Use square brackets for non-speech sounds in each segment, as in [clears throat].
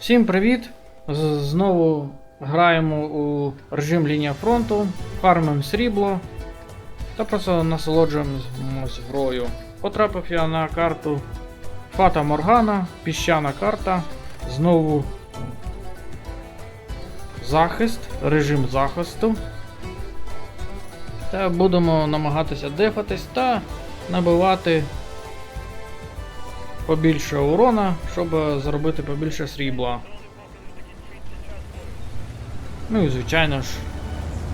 Всім привіт! Знову граємо у режим лінія фронту, фармимо срібло та просто насолоджуємось грою. Потрапив я на карту Фата Моргана, піщана карта. Знову захист, режим захисту. Та будемо намагатися дефатись та набивати побільше урона, щоб е, заробити побільше срібла. Ну і звичайно ж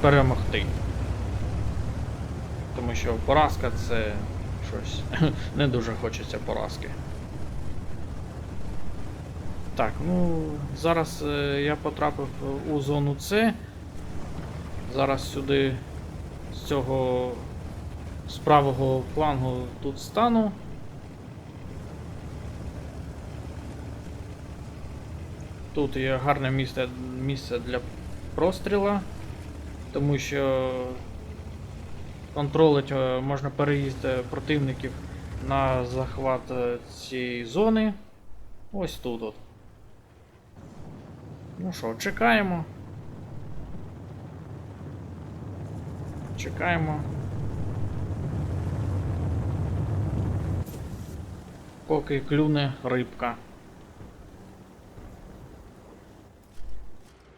перемогти. Тому що поразка це щось. [laughs] Не дуже хочеться поразки. Так, ну зараз е, я потрапив у зону С. Зараз сюди з цього з правого флангу тут стану. Тут є гарне місце, місце для простріла, тому що контролить е, можна переїзд е, противників на захват е, цієї зони. Ось тут. От. Ну що, чекаємо. Чекаємо. Поки клюне рибка.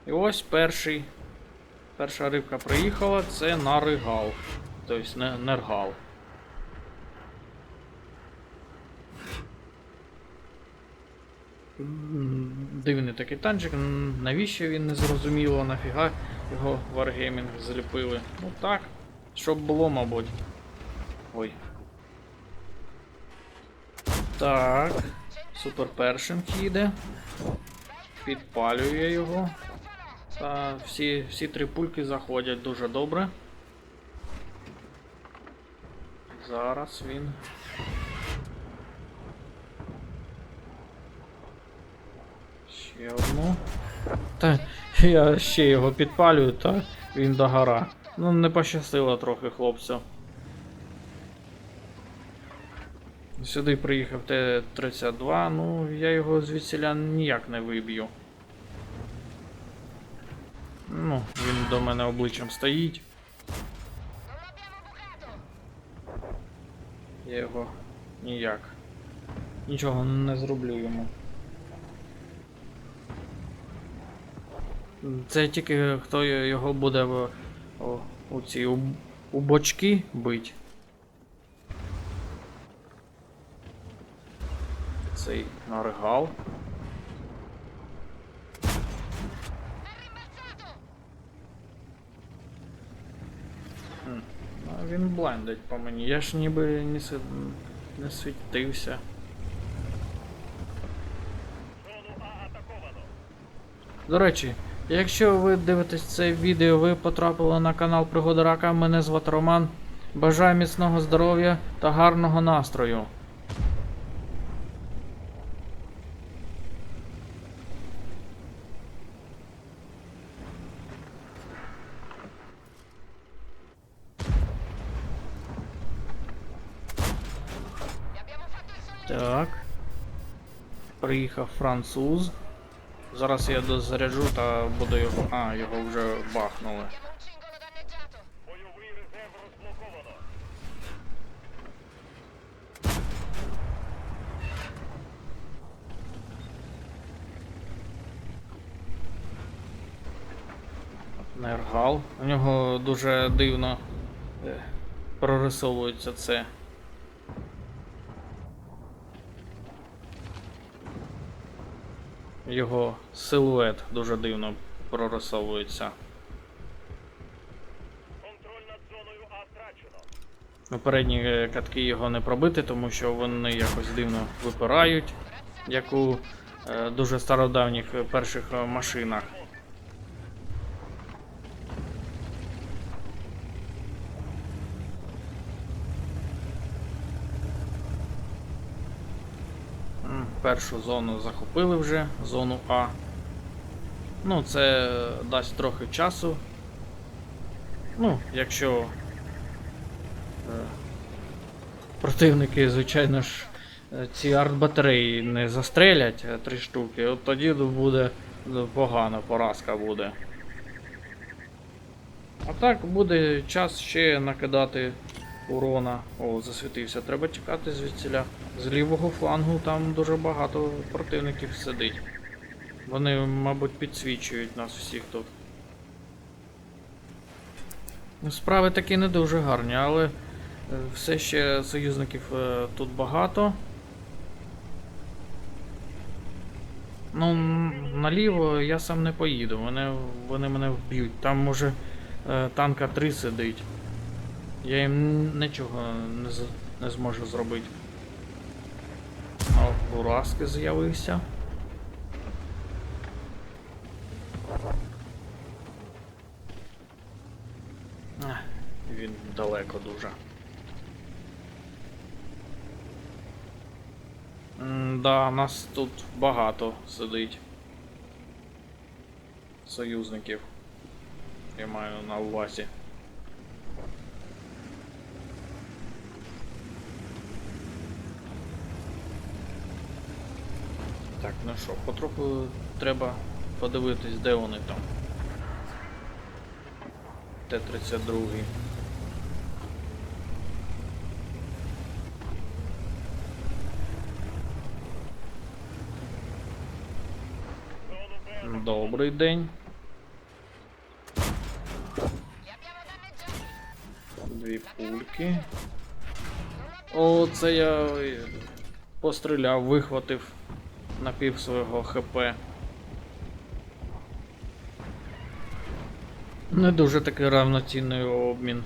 І ось перший. Перша рибка приїхала, це наригал. Тобто не, нергал. Дивний такий танчик, навіщо він не зрозуміло, нафіга його Wargaming зліпили. Ну так, щоб було, мабуть. Ой. Так. Супер першим їде. Підпалює його. Та всі, всі три пульки заходять дуже добре. Зараз він. Ще одну. Та я ще його підпалюю, та він догора. Ну, не пощастило трохи хлопцю. Сюди приїхав Т-32, ну я його звідсіля ніяк не виб'ю. Ну, він до мене обличчям стоїть. Я його ніяк. Нічого не зроблю йому. Це тільки хто його буде в, о, у ці у, у бочки бить. Цей наригал. Хм, а Він блендить по мені. Я ж ніби не, не світився. До речі, якщо ви дивитесь це відео, ви потрапили на канал Пригода Рака, мене звати Роман. Бажаю міцного здоров'я та гарного настрою. Так. Приїхав француз. Зараз я дозаряджу та буду його. А, його вже бахнули. Нергал. У нього дуже дивно е, прорисовується це. Його силует дуже дивно прорисовується. Контроль над зоною А втрачено. Ну, Передні е, катки його не пробити, тому що вони якось дивно випирають, як у е, дуже стародавніх е, перших е, машинах. М, Першу зону захопили вже, зону А. Ну, це дасть трохи часу. Ну, якщо Противники, звичайно ж, е, ці арт-батареї не застрелять е, три штуки, от тоді буде погано, поразка буде. А так буде час ще накидати урона. О, засвітився. Треба тікати звідсіля. З лівого флангу там дуже багато противників сидить. Вони, мабуть, підсвічують нас всіх тут. Ну, Справи такі не дуже гарні, але е, все ще союзників е, тут багато. Ну, наліво я сам не поїду, вони, вони мене вб'ють. Там може е, танка 3 сидить. Я їм нічого не, з- не зможу зробити. О, Бураски з'явився. Він далеко дуже. М, Да, нас тут багато сидить. Союзників. Я маю на увазі. Так, ну що, потроху треба подивитись, де вони там. Т-32. Зону Добрий день. Дві пульки. О, це я е, постріляв, вихватив на пів свого ХП. Не дуже такий равноцінний обмін.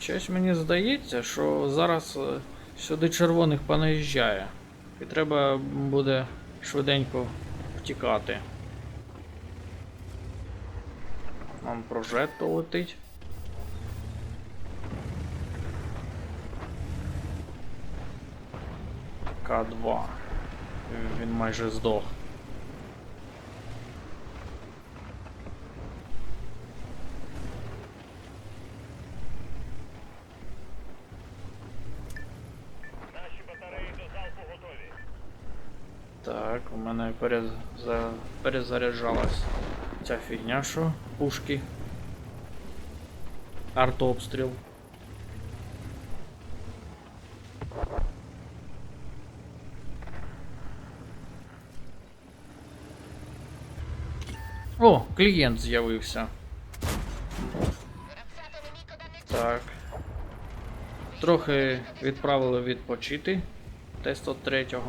Щось мені здається, що зараз е, сюди червоних понаїжджає. І треба буде швиденько втікати. Нам прожетто летить. К2. Він майже здох. наші батареї до залпу готові. Так, у мене переза... перезаряджалась ця фігня, що пушки. Артобстріл. О, клієнт з'явився. Так. Трохи відправили відпочити Т-103.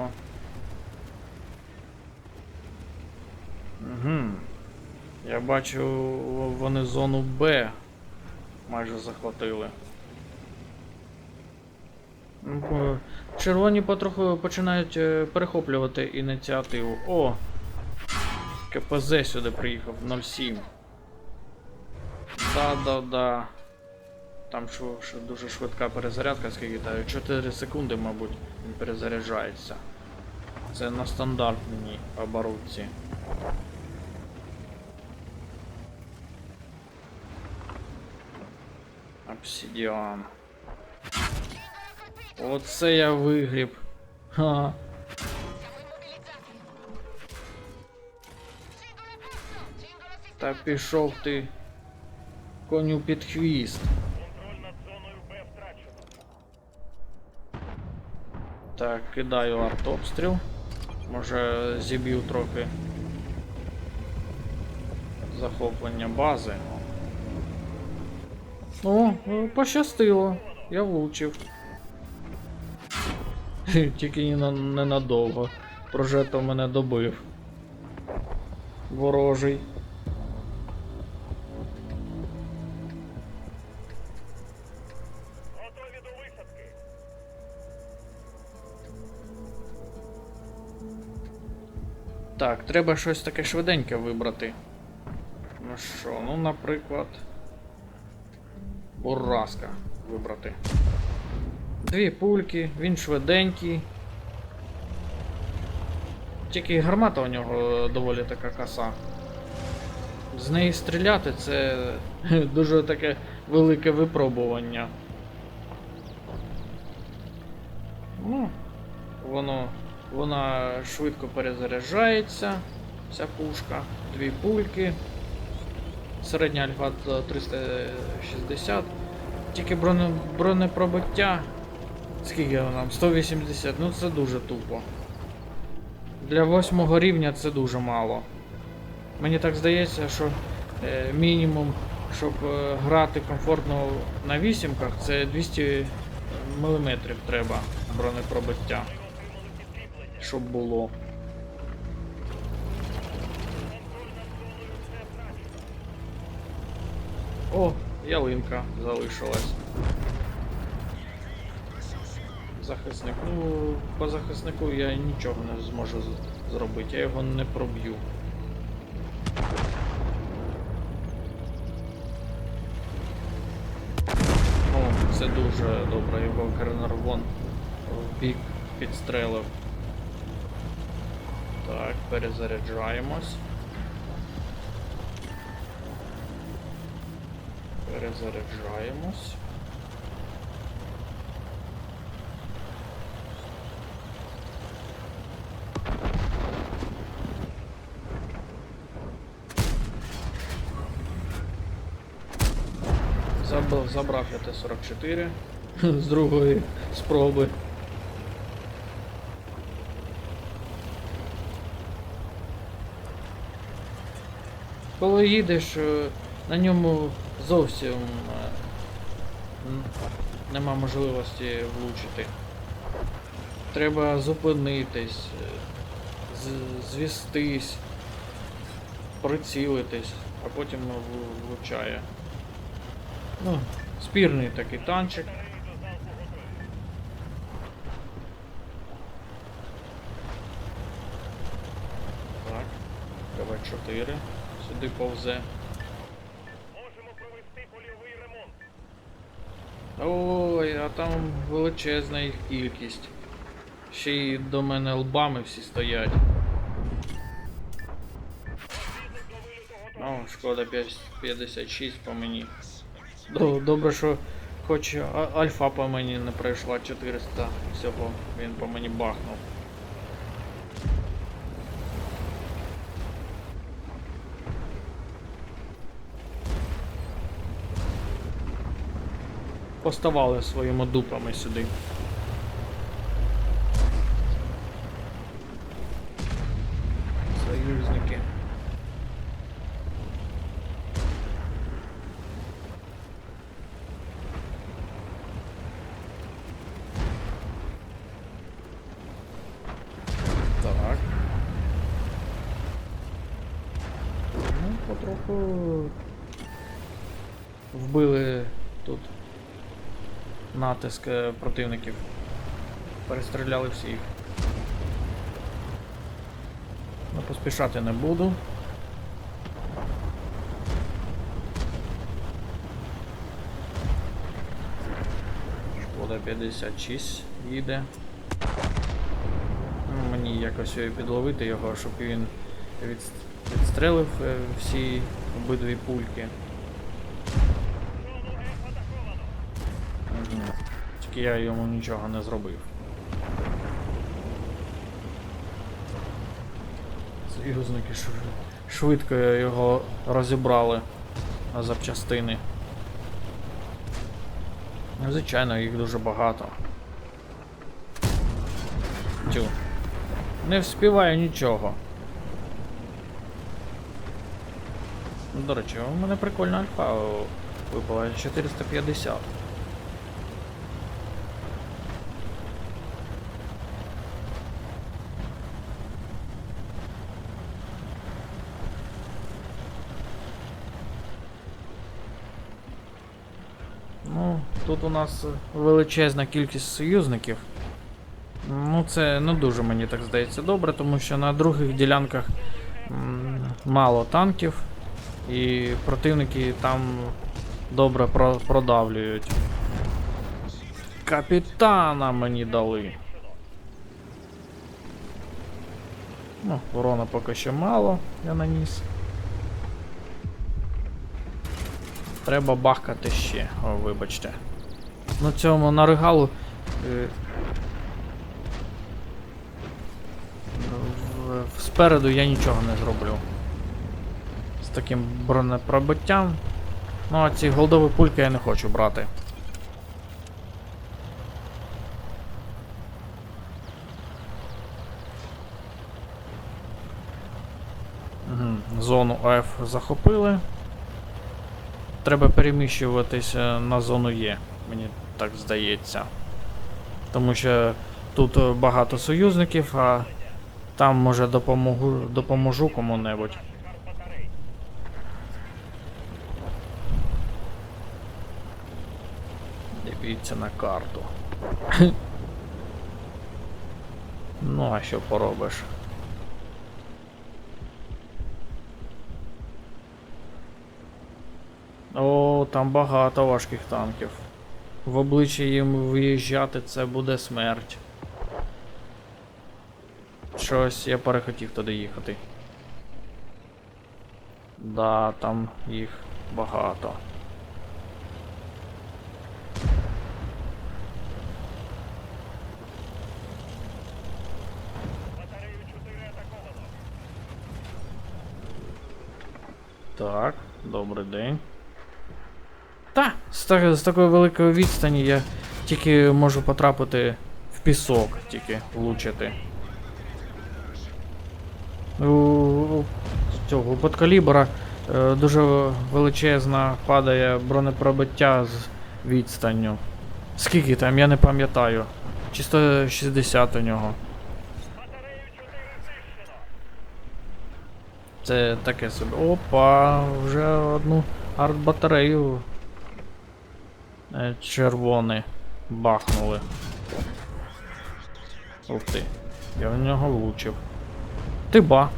Угу. Я бачу, вони зону Б майже захватили. Ну, Червоні потроху починають е, перехоплювати ініціативу. О! КПЗ сюди приїхав 07. Да-да-да. Там що, що дуже швидка перезарядка, скільки даю. 4 секунди, мабуть, він перезаряджається. Це на стандартній оборудці. Обсидіан. Оце я вигріб. Ха. Та пішов ти коню під хвіст. Контроль над зоною Б втрачено. Так, кидаю артобстріл. Може зіб'ю трохи захоплення бази. О, е, пощастило. Я влучив. [laughs] Тільки ненадовго. Прожето мене добив. Ворожий. Так, треба щось таке швиденьке вибрати. Ну що, ну, наприклад. Бураска вибрати. Дві пульки, він швиденький. Тільки гармата у нього доволі така коса. З неї стріляти це [laughs] дуже таке велике випробування. Ну, воно вона швидко перезаряджається, ця пушка. Дві пульки. Середня альфа 360. Тільки броне, бронепробиття. Скільки нам? 180. Ну це дуже тупо. Для восьмого рівня це дуже мало. Мені так здається, що е, мінімум, щоб е, грати комфортно на вісімках, це 200 мм треба бронепробиття. Щоб було. О, ялинка залишилась. Захисник. Ну, по захиснику я нічого не зможу зробити, я його не проб'ю. О, це дуже добре, його Кернарвон в бік підстрелив. Так, перезаряджаємось. Перезаряджаємось. Заб- Забрав я Т-44 [laughs] з другої спроби. Коли їдеш, е, на ньому зовсім е, нема можливості влучити. Треба зупинитись, е, звістись, прицілитись, а потім влучає. Ну, спірний такий танчик. Так, КВ-4 сюди повзе. Можемо провести польовий ремонт. Ой, а там величезна їх кількість. Ще й до мене лбами всі стоять. О, шкода 56 по мені. Добре, що хоч альфа по мені не пройшла 400 всього, він по мені бахнув. Поставали своїми дупами сюди. Союзники. Так. Ну, потроху вбили тут натиск е, противників. Перестріляли всіх. Ну, поспішати не буду. Шкода 56 їде. Ну, Мені якось його підловити його, щоб він відстрелив е, всі обидві пульки. Зону F атаковано. Мгм. Тільки я йому нічого не зробив. Союзники шв- швидко його розібрали на запчастини. Звичайно, їх дуже багато. Тю. Не вспіваю нічого. До речі, у мене прикольна альфа випала 450. Ну, тут у нас величезна кількість союзників. Ну, це не дуже мені так здається добре, тому що на других ділянках мало танків, і противники там добре про- продавлюють. Капітана мені дали. Ну, урона поки що мало, я наніс. Треба бахкати ще, о, вибачте на цьому на регалу. Е, спереду я нічого не зроблю. З таким бронепробиттям. Ну, а ці голдові пульки я не хочу брати. Зону F захопили. Треба переміщуватися на зону Е мені так здається. Тому що тут е, багато союзників, а там може допомогу, допоможу кому-небудь. Дивіться на карту. [clears throat] ну, а що поробиш? О, там багато важких танків. В обличчя їм виїжджати це буде смерть. Щось я перехотів туди їхати. Да, там їх багато. Батарею 4 атаковано. Так, добрий день. Та, з, з такої великої відстані я тільки можу потрапити в пісок, тільки влучити. У, у цього у подкалібра е, дуже величезна падає бронепробиття з відстанню. Скільки там, я не пам'ятаю. Чи 160 у нього. Батарею 4 знищено. Це таке собі. Опа, вже одну арт-батарею. Е, Червоний бахнули. Ух ти. Я в нього влучив. Ти ба.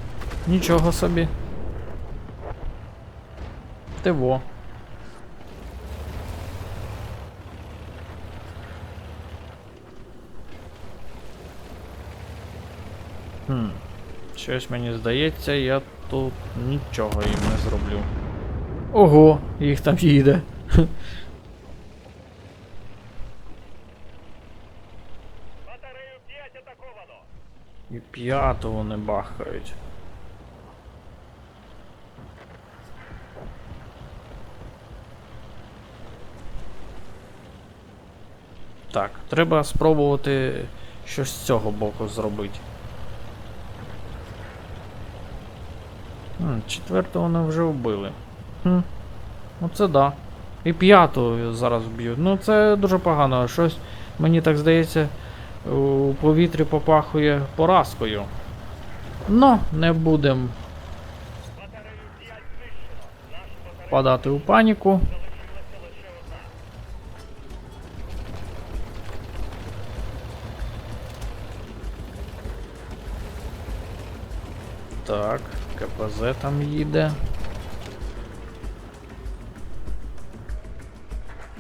Нічого собі. Ти во. Хм. Щось мені здається, я тут нічого їм не зроблю. Ого, їх там їде. [laughs] Батарею 5 атаковано. І п'яту вони бахають. Так, треба спробувати щось з цього боку зробити. Хм, четверту вони вже вбили. Хм. Оце да. І п'яту зараз б'ють. Ну це дуже погано. Щось, мені так здається, у повітрі попахує поразкою. Ну, не будемо Батарею 5 знищено. Наша батарея впадати у паніку. Так, КПЗ там їде.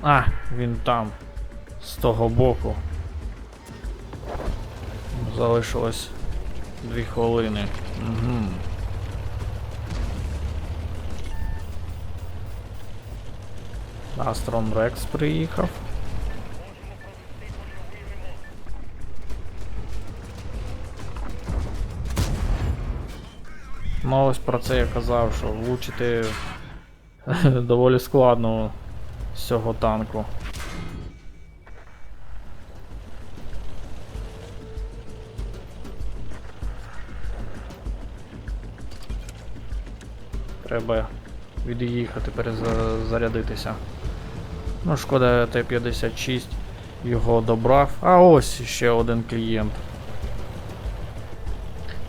А, він там. З того боку. Залишилось дві хвилини. Угу. Астрон Рекс приїхав. Ну ось про це я казав, що влучити [laughs] доволі складно з цього танку. Треба від'їхати, перезарядитися. Ну, шкода Т-56 його добрав. А ось ще один клієнт.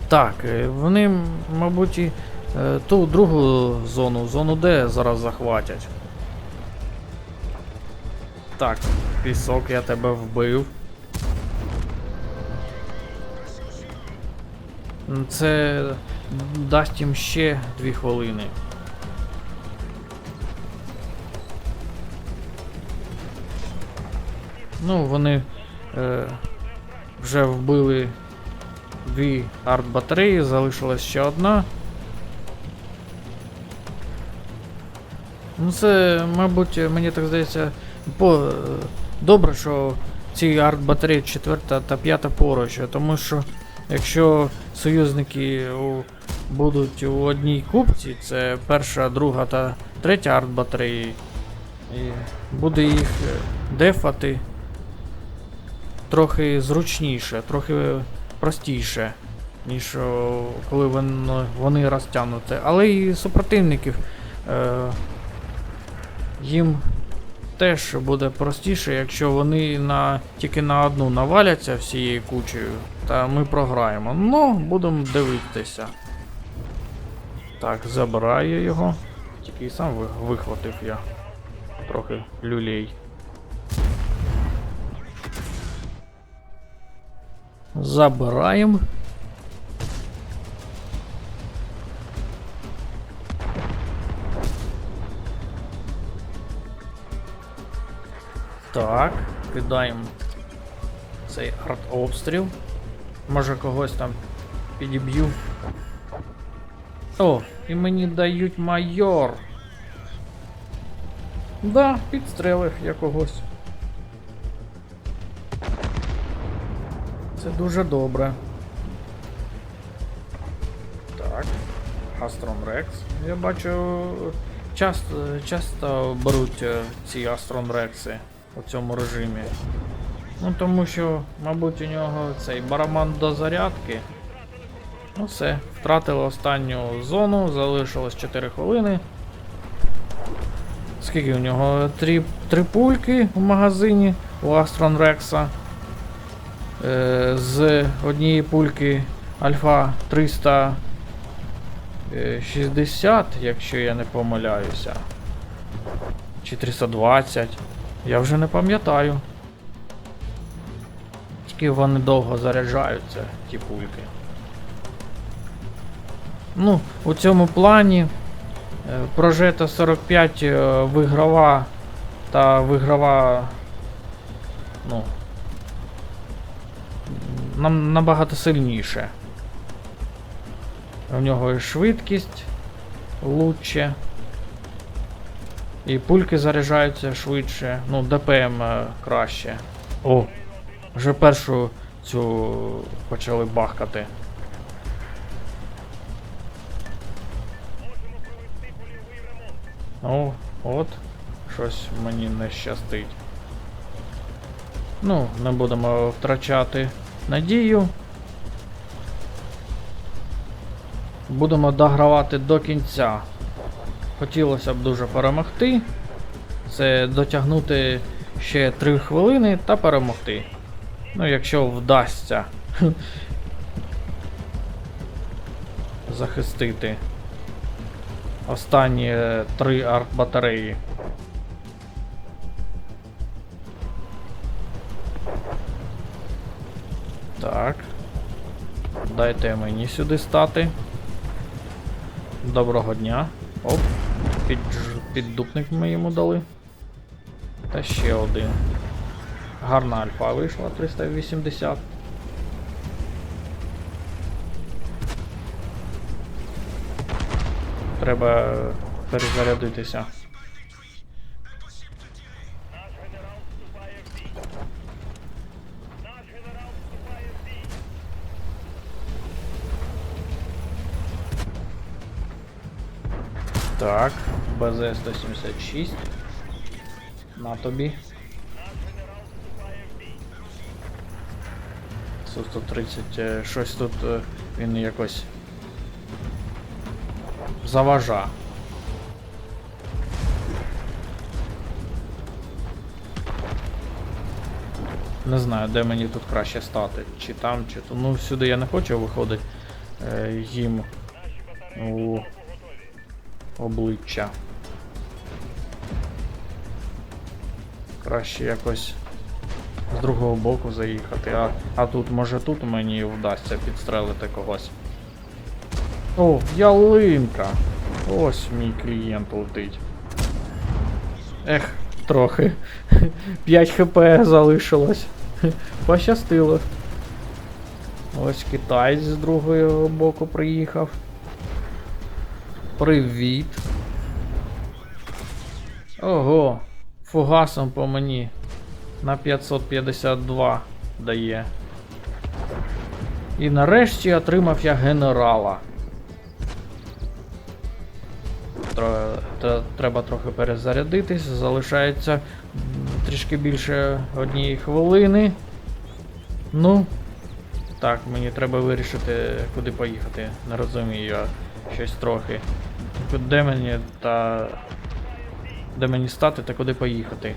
Так, е, вони, мабуть, і е, ту другу зону, зону Д зараз захватять. Так, пісок, я тебе вбив. Це дасть їм ще дві хвилини. Ну, вони е, вже вбили дві арт-батареї, залишилась ще одна. Ну це, мабуть, мені так здається, по... добре, що ці арт-батареї четверта та п'ята поруч, тому що якщо союзники у, будуть у одній купці, це перша, друга та третя артбатареї, і буде їх е, дефати трохи зручніше, трохи простіше, ніж коли вони розтягнуті. Але і супротивників е, їм теж буде простіше, якщо вони на, тільки на одну наваляться всією кучею, та ми програємо. Ну, будемо дивитися. Так, забираю його. Тільки і сам вихватив я. Трохи люлей. Забираємо. Так, кидаємо цей арт-обстріл. Може когось там підіб'ю. О, і мені дають майор. Да, підстрелив я когось. Це дуже добре. Так. Астрон Рекс. Я бачу, часто, часто беруть е, ці Астрон Рекси у цьому режимі. Ну тому що, мабуть, у нього цей барабан до зарядки. Ну все, втратили останню зону, залишилось 4 хвилини. Скільки у нього? Три, три пульки в магазині у Астрон Рекса. Е, з однієї пульки Альфа 360, якщо я не помиляюся. Чи 320. Я вже не пам'ятаю. Тільки вони довго заряджаються, ті пульки. Ну, у цьому плані е, Прожета 45 е, виграва та виграва. Ну. Нам набагато сильніше. У нього і швидкість лучше. І пульки заряджаються швидше. Ну, ДПМ е, краще. О, вже першу цю почали бахкати. Ну, от, щось мені не щастить. Ну, не будемо втрачати надію. Будемо догравати до кінця. Хотілося б дуже перемогти. Це дотягнути ще 3 хвилини та перемогти. Ну, якщо вдасться [laughs] захистити останні три арт-батареї. Так. Дайте мені сюди стати. Доброго дня. Оп. Під, піддупник ми йому дали. Та ще один. Гарна альфа вийшла 380. Треба перезарядитися. Наш генерал вступає в бій. Наш генерал вступає в бій. Так, БЗ-176. На тобі. Наш генерал вступає в бій. Су-130. е, Щось тут е, він якось заважа. Не знаю, де мені тут краще стати. Чи там, чи тут. Ну, сюди я не хочу виходити е, їм у обличчя. Краще якось з другого боку заїхати. А, а тут, може тут мені вдасться підстрелити когось. О, ялинка! Ось мій клієнт летить. Ех, трохи. 5 хп залишилось. Пощастило. Ось китаєць з другого боку приїхав. Привіт. Ого, фугасом по мені на 552 дає. І нарешті отримав я генерала. Треба трохи перезарядитись, залишається трішки більше однієї хвилини. Ну, так, мені треба вирішити, куди поїхати. Не розумію я щось трохи. Де мені та. Де мені стати та куди поїхати?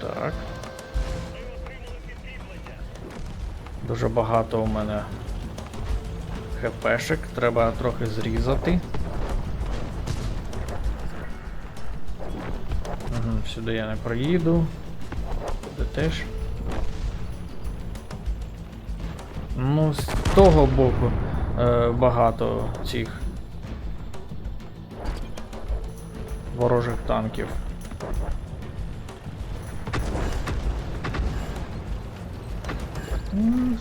Так. Дуже багато у мене хпшек, треба трохи зрізати. Угу, сюди я не проїду. Туди теж. Ну, з того боку е, багато цих ворожих танків.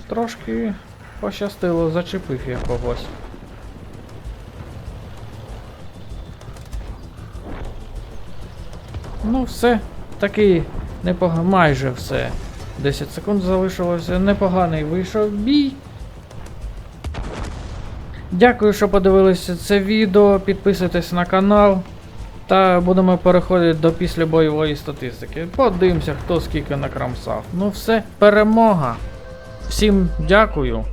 Трошки пощастило, зачепив я когось. Ну, все, такий непога... майже все. 10 секунд залишилося. Непоганий вийшов бій. Дякую, що подивилися це відео. Підписуйтесь на канал. Та будемо переходити до післябойової статистики. Подивимося, хто скільки накрамсав. Ну все, перемога. Всім дякую.